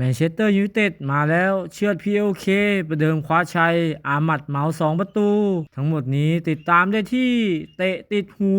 แมนเชสเตอร์ยูไนเต็ดมาแล้วเชือด PLK ประเดิมคว้าชัย อามัดเหมาสองประตู ทั้งหมดนี้ติดตามได้ที่เตะติดหู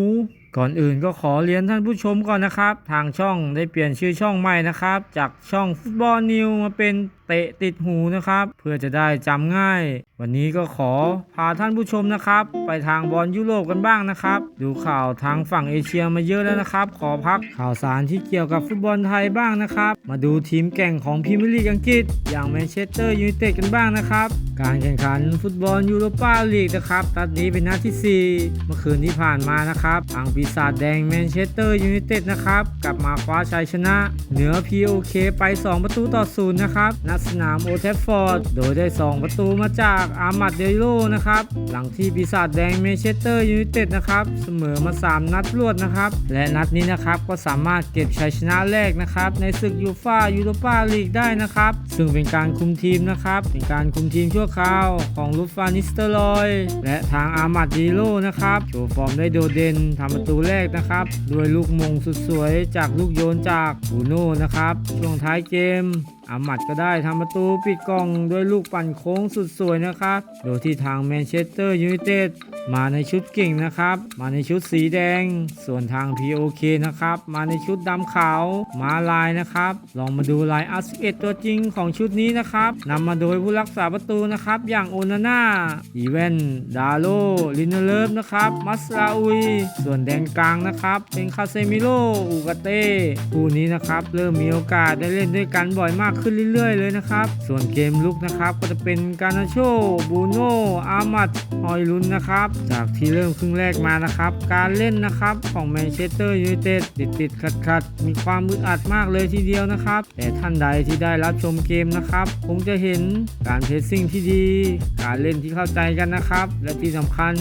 ก่อนอื่นก็ขอเรียนท่านผู้ชมก่อนนะครับ ทางช่องได้เปลี่ยนชื่อช่องใหม่นะครับ จากช่องฟุตบอลนิวมาเป็น เตะติดหูนะครับ เพื่อจะได้จำง่าย วันนี้ก็ขอพาท่านผู้ชมนะครับ ไปทางบอลยุโรปกันบ้างนะครับ ดูข่าวทางฝั่งเอเชียมาเยอะแล้วนะครับ ขอพักข่าวสารที่เกี่ยวกับฟุตบอลไทยบ้างนะครับ มาดูทีมแก่งของพรีเมียร์ลีกอังกฤษ อย่างแมนเชสเตอร์ยูไนเต็ดกันบ้างนะครับ การแข่งขันฟุตบอลยูโรปาลีกนะครับนัดนี้เป็นนัดที่ 4 เมื่อคืนที่ผ่านมานะครับทางปีศาจแดงแมนเชสเตอร์ยูไนเต็ดนะครับกลับมาคว้าชัยชนะ เหนือ POK ไป 2 ประตูต่อศูนย์นะครับณสนามโอเทฟฟอร์ด โดยได้ 2 ประตูมาจากอามัดเดโลนะครับ หลังที่ปีศาจแดงแมเชสเตอร์ยูไนเต็ดนะครับ เสมอมา 3 นัดรวดนะครับ และนัดนี้นะครับก็สามารถเก็บชัยชนะแรกนะครับในศึกยูฟ่ายูโรปาลีกได้นะครับ ซึ่งเป็นการคุมทีมนะครับเป็นการคุมทีมชั่วคราวของลูฟานิสเตอร์ลอย และทางอามัดเดีโลนะครับโชว์ฟอร์มได้โดดเด่นทำประตูแรกนะครับด้วยลูกมงสุดสวยจากลูกโยนจากบูโน่นะครับช่วงท้ายเกม อามัดก็ได้ทำประตูปิดกล่องด้วยลูกปั่นโค้งสุดสวยนะครับ โดยที่ทางแมนเชสเตอร์ยูไนเต็ดมาในชุดเก่งนะครับ มาในชุดสีแดง ส่วนทาง POK นะครับ มาในชุดดำขาว มาลายนะครับ ลองมาดูลายอัสเอตัวจริงของชุดนี้นะครับนำมาโดยผู้รักษาประตูนะครับ อย่างโอนาน่า อีเวนดาโลลินเนเลฟนะครับ มัสลาอุย ส่วนแดนกลางนะครับ เป็นคาเซมิโล อูกาเต้คู่นี้นะครับ เริ่มมีโอกาสได้เล่นด้วยกันบ่อยมากขึ้นเรื่อย ๆ เลยนะครับ ส่วนเกมลุกนะครับก็จะเป็นการนาโชบูโนอามัดฮอยลุนนะครับ จากที่เริ่มครึ่งแรกมานะครับ การเล่นนะครับของแมนเชสเตอร์ยูไนเต็ดติดติดขัดๆมีความมืดอัดมากเลยทีเดียวนะครับ แต่ท่านใดที่ได้รับชมเกมนะครับ คงจะเห็นการเพรสซิ่งที่ดี การเล่นที่เข้าใจกันนะครับ และที่สำคัญ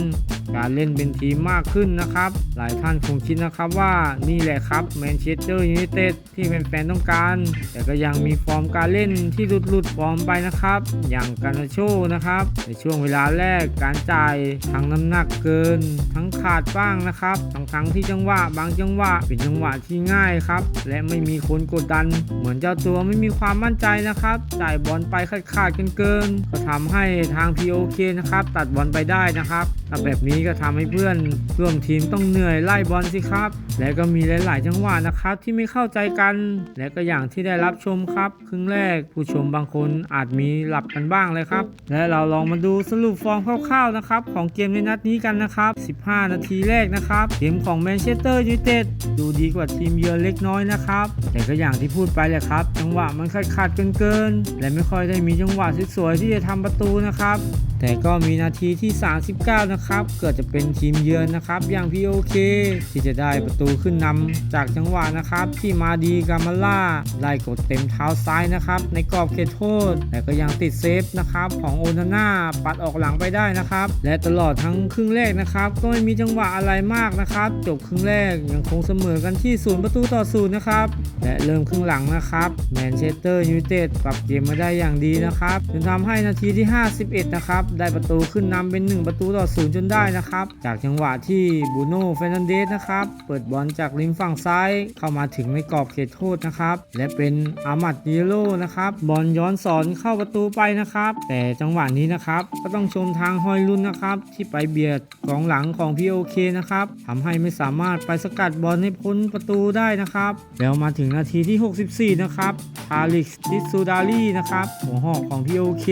การเล่นเป็นทีมมากขึ้นนะครับ หลายท่านคงคิดนะครับว่านี่แหละครับแมนเชสเตอร์ยูไนเต็ดที่แฟนๆต้องการ แต่ก็ยังมีฟอร์มการเล่นที่หลุดหลุดๆฟอร์มไปนะครับ อย่างการนาโชนะครับ ในช่วงเวลาแรกการจ่ายทั้งน้ำหนักเกิน ทั้งขาดบ้างนะครับทั้งทั้งที่จังหวะบางจังหวะเป็นจังหวะที่ง่ายครับ และไม่มีคนกดดัน เหมือนเจ้าตัวไม่มีความมั่นใจนะครับจ่ายบอลไปขาดขาดเกินๆก็ทำให้ทาง POK นะครับตัดบอลไปได้นะครับถ้าแบบนี้ก็ทำให้เพื่อนร่วมทีมต้องเหนื่อยไล่บอลสิครับ และก็มีหลาย ๆ จังหวะนะครับที่ไม่เข้าใจกัน และก็อย่างที่ได้รับชมครับ ครึ่งแรกผู้ชมบางคนอาจมีหลับกันบ้างเลยครับ และเราลองมาดูสรุปฟอร์มคร่าว ๆ นะครับ ของเกมในนัดนี้กันนะครับ 15 นาทีแรกนะครับเกมของแมนเชสเตอร์ยูไนเต็ดดูดีกว่าทีมเยือนเล็กน้อยนะครับ แต่ก็อย่างที่พูดไปแหละครับ จังหวะมันขาดขาดๆเกินๆและไม่ค่อยได้มีจังหวะสวยๆที่จะทำประตูนะครับ แต่ก็มีนาทีที่ 39 นะครับ เกิดจะเป็นทีมเยือนนะครับ อย่าง POK ที่จะได้ประตูขึ้นนำจากจังหวะนะครับ ที่มาดีกามาล่าไล่กดเต็มเท้าซ้ายนะครับ ในกรอบเขตโทษ แต่ก็ยังติดเซฟนะครับของโอนาน่าปัดออกหลังไปได้นะครับ และตลอดทั้งครึ่งแรกนะครับ ก็ไม่มีจังหวะอะไรมากนะครับ จบครึ่งแรกยังคงเสมอกันที่ศูนย์ประตูต่อศูนย์นะครับและเริ่มครึ่งหลังนะครับแมนเชสเตอร์ยูไนเต็ดปรับเกมมาได้อย่างดีนะครับจนทำให้นาทีที่ 51 นะครับได้ประตูขึ้นนำเป็น 1 ประตูต่อศูนย์จนได้นะครับ จากจังหวะที่บูโน่เฟรนันเดสนะครับ เปิดบอลจากริมฝั่งซ้าย เข้ามาถึงในกรอบเขตโทษนะครับ และเป็นอามัดดิโลนะครับบอลย้อนสอนเข้าประตูไปนะครับ แต่จังหวะนี้นะครับ ก็ต้องชมทางฮอยลุนนะครับ ที่ไปเบียดกองหลังของ POK นะครับทำให้ไม่สามารถไปสกัดบอลให้พ้นประตูได้นะครับ แล้วมาถึงนาทีที่ 64 นะครับทาลิกดิซูดาลีนะครับหัวหอกของ POK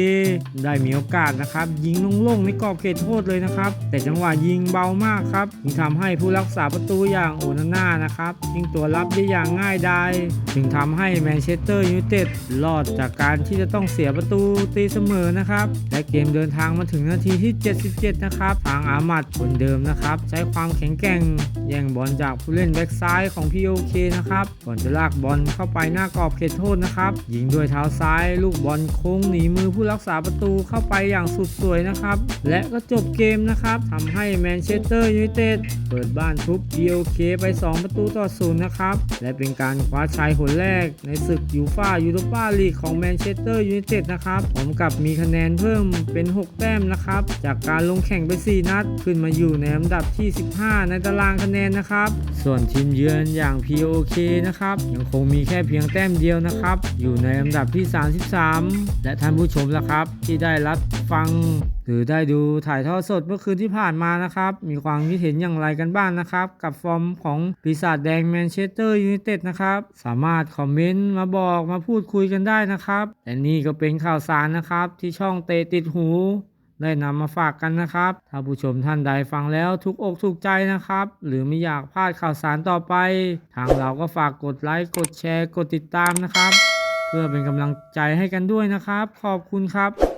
ได้มีโอกาสนะครับยิงโล่งๆในกรอบเขตโทษเลยนะครับ แต่จังหวะยิงเบามากครับจึงทำให้ผู้รักษาประตูอย่างโอนาน่านะครับยิงตัวรับได้อย่างง่ายดายจึงทำให้แมนเชสเตอร์ยูไนเต็ดรอดจากการที่จะต้องเสียประตูตีเสมอนะครับ และเกมเดินทางมาถึงนาทีที่ 77 นะครับ ทางอามัดคนเดิมนะครับ ใช้ความแข็งแกร่งแย่งบอลจากผู้เล่นแบ็กซ้ายของ POK นะครับ ก่อนจะลากบอลเข้าไปหน้ากรอบเขตโทษนะครับ ยิงด้วยเท้าซ้าย ลูกบอลโค้งหนีมือผู้รักษาประตูเข้าไปอย่างสุดสวยนะครับ และก็จบเกมนะครับทำให้แมนเชสเตอร์ยูไนเต็ดเปิดบ้านทุบ PLK ไป 2 ประตูต่อศูนย์นะครับ และเป็นการคว้าชัยหนแรกในศึกยูฟายูโรปาลีกของแมนเชสเตอร์ยูไนเต็ดนะครับพร้อมกับมีคะแนนเพิ่มเป็น 6 แต้มนะครับ จากการลงแข่งไป 4 นัด ขึ้นมาอยู่ในอันดับที่ 15 ในตารางคะแนนนะครับ ส่วนทีมเยือนอย่าง POK นะครับยังคงมีแค่เพียงแต้มเดียวนะครับ อยู่ในอันดับที่ 33 และท่านผู้ชมล่ะครับ ที่ได้รับฟังหรือได้ดูถ่ายทอดสดเมื่อคืนที่ผ่านมานะครับ มีความคิดเห็นอย่างไรกันบ้างนะครับ กับฟอร์มของปีศาจแดงแมนเชสเตอร์ยูไนเต็ดนะครับ สามารถคอมเมนต์มาบอกมาพูดคุยกันได้นะครับและนี่ก็เป็นข่าวสารนะครับ ที่ช่องเตะติดหู ได้นำมาฝากกันนะครับ ถ้าผู้ชมท่านใดฟังแล้วทุกอกถูกใจนะครับ หรือไม่อยากพลาดข่าวสารต่อไป ทางเราก็ฝากกดไลค์กดแชร์ กดติดตามนะครับ เพื่อเป็นกำลังใจให้กันด้วยนะครับ ขอบคุณครับ